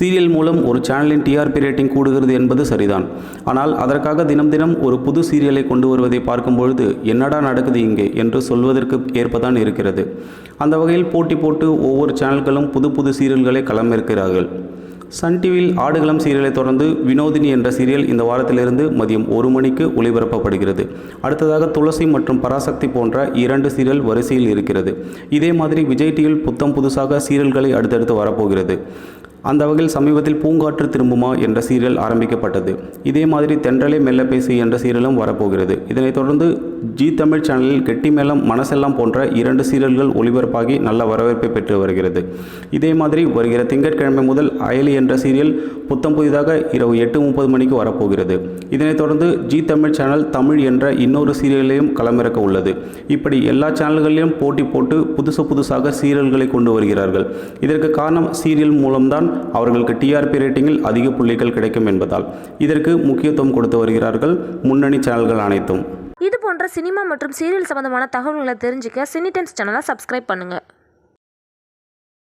Serial மூலம் ஒரு சேனலின் டிஆர்பி ரேட்டிங் கூடுகிறது என்பது சரிதான். ஆனால் அதற்காக தினம் தினம் ஒரு புது சீரியலை கொண்டு வருவதை பார்க்கும் பொழுது என்னடா நடக்குது இங்கே என்று சொல்வதற்கு ஏற்பதான் இருக்கிறது. அந்த வகையில் போட்டி போட்டு ஒவ்வொரு சேனல்களும் புது புது சீரியல்களை களமிருக்கிறார்கள் சன் டிவியில் ஆடுகளம் சீரியலை தொடர்ந்து வினோதினி என்ற சீரியல் இந்த வாரத்திலிருந்து மதியம் ஒரு மணிக்கு ஒளிபரப்பப்படுகிறது. அடுத்ததாக துளசி மற்றும் பராசக்தி போன்ற இரண்டு சீரியல் வரிசையில் இருக்கிறது. இதே மாதிரி விஜய் டிவியில் புத்தம் புதுசாக சீரியல்களை அடுத்தடுத்து வரப்போகிறது. அந்த வகையில் சமீபத்தில் பூங்காற்று திரும்புமா என்ற சீரியல் ஆரம்பிக்கப்பட்டது. இதே மாதிரி தென்றலே மெல்ல பேசி என்ற சீரியலும் வரப்போகிறது. இதனைத் தொடர்ந்து ஜி தமிழ் சேனலில் கெட்டி மேளம் மனசெல்லாம் போன்ற இரண்டு சீரியல்கள் ஒளிபரப்பாகி நல்ல வரவேற்பை பெற்று வருகிறது. இதே மாதிரி வருகிற திங்கட்கிழமை முதல் அயலி என்ற சீரியல் புத்தம் புதிதாக இரவு எட்டு முப்பது மணிக்கு வரப்போகிறது. இதனைத் தொடர்ந்து ஜி தமிழ் சேனல் தமிழ் என்ற இன்னொரு சீரியலையும் களமிறக்க உள்ளது. இப்படி எல்லா சேனல்களிலும் போட்டி போட்டு புதுசு புதுசாக சீரியல்களை கொண்டு வருகிறார்கள். இதற்கு காரணம் சீரியல் மூலம்தான் அவர்களுக்கு டிஆர்பி ரேட்டிங்கில் அதிக புள்ளிகள் கிடைக்கும் என்பதால் இதற்கு முக்கியத்துவம் கொடுத்து வருகிறார்கள் முன்னணி சேனல்கள் அனைத்தும். இது போன்ற சினிமா மற்றும் சீரியல் சம்பந்தமான தகவல்களை தெரிஞ்சுக்க சினி டைம்ஸ் சேனலை சப்ஸ்கிரைப் பண்ணுங்கள்